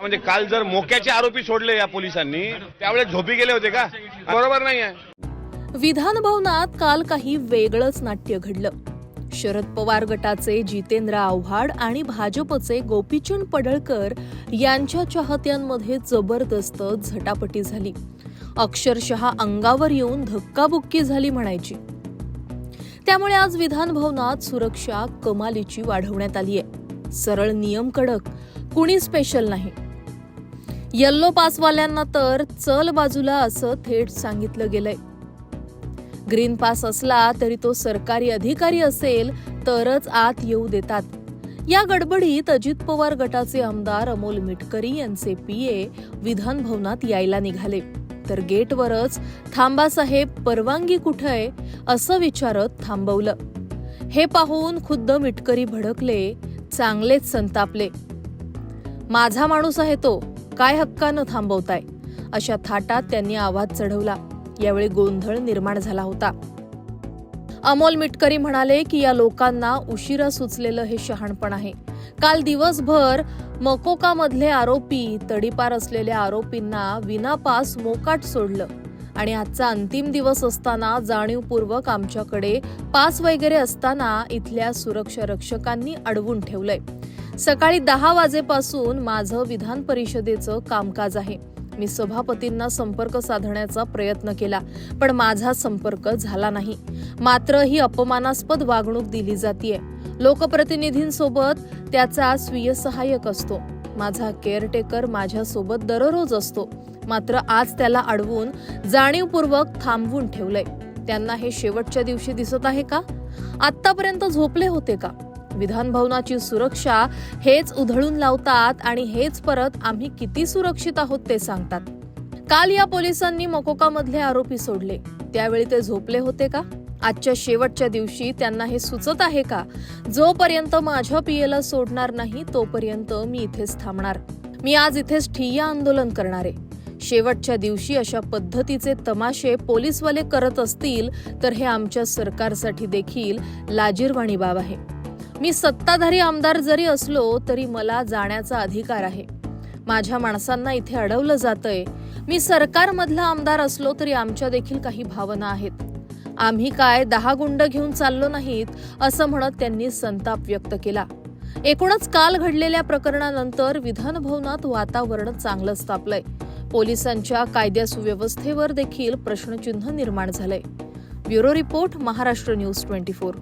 म्हणजे काल जर मोक्याचे आरोपी सोडले या पोलिसांनी त्यावेळेस झोपी गेले होते का? बरोबर नाही आहे. विधान भवनात काल काही वेगळंच नाट्य घडलं. शरद पवार गटाचे जितेंद्र आव्हाड आणि भाजपचे गोपीचंद पडळकर यांच्या चाहत्यांमध्ये जबरदस्त झटापटी झाली. अक्षरशः अंगावर येऊन धक्काबुक्की झाली म्हणायची. त्यामुळे आज विधान भवनात सुरक्षा कमालीची वाढवण्यात आली आहे सरळ नियम कडक कुणी स्पेशल नाही. यल्लो पासवाल्यांना तर चल बाजूला असं थेट सांगितलं गेलंय. ग्रीन पास असला तरी तो सरकारी अधिकारी असेल तरच आत येऊ देतात. या गडबडीत अजित पवार गटाचे आमदार अमोल मिटकरी यांचे पीए विधान भवनात यायला निघाले. तर गेटवरच थांबासाहेब परवानगी कुठं आहे? असं विचारत थांबवलं. हे पाहून खुद्द मिटकरी भडकले चांगलेच संतापले. माझा माणूस आहे तो. काय हक्कानं थांबवताय? अशा थाटात त्यांनी आवाज चढवला. यावेळी गोंधळ निर्माण झाला होता. अमोल मिटकरी म्हणाले की या लोकांना उशिरा सुचलेलं हे शहाणपण आहे. काल दिवसभर मकोकामधले आरोपी तडीपार असलेल्या आरोपींना विनापास मोकाट सोडलं. आणि आजचा अंतिम दिवस असताना जाणीवपूर्वक आमच्याकडे पास वगैरे असताना इथल्या सुरक्षा रक्षकांनी अडवून ठेवलंय. सकाळी दहा वाजेपासून माझं विधान परिषदेचं कामकाज आहे. मी सभापतींना संपर्क साधण्याचा प्रयत्न केला पण माझा संपर्क झाला नाही. मात्र ही अपमानास्पद वागणूक दिली जातीये. लोकप्रतिनिधींसोबत त्याचा स्वीय सहाय्यक असतो. माझा केअरटेकर माझ्यासोबत दररोज असतो. मात्र आज त्याला अडवून जाणीवपूर्वक थांबवून ठेवलंय. त्यांना हे शेवटच्या दिवशी दिसत आहे का? आतापर्यंत झोपले होते का? विधान भवनाची सुरक्षा हेच उधळून लावतात आणि हेच परत आम्ही किती सुरक्षित आहोत ते सांगतात. काल या पोलिसांनी मकोकामधले आरोपी सोडले. त्यावेळी ते झोपले होते का? आजच्या शेवटच्या दिवशी त्यांना हे सुचत आहे का? जोपर्यंत माझ्या पियेला सोडणार नाही तोपर्यंत मी इथेच थांबणार. मी आज इथेच ठिय्या आंदोलन करणार. आहे शेवटच्या दिवशी अशा पद्धतीचे तमाशे पोलीसवाले करत असतील तर हे आमच्या सरकारसाठी देखील लाजीरवाणी बाब आहे. मी सत्ताधारी आमदार जरी असलो तरी मला जाण्याचा अधिकार आहे. माझ्या माणसांना इथे अडवलं जातंय. मी सरकारमधला आमदार असलो तरी आमच्या देखील काही भावना आहेत. आम्ही काय दहा गुंड घेऊन चाललो नाहीत असं म्हणत त्यांनी संताप व्यक्त केला. एकूणच काल घडलेल्या प्रकरणानंतर विधानभवनात वातावरण चांगलंच तापलंय. पोलिसांच्या कायद्या सुव्यवस्थेवर देखील प्रश्नचिन्ह निर्माण झालंय. Bureau report Maharashtra news twenty four.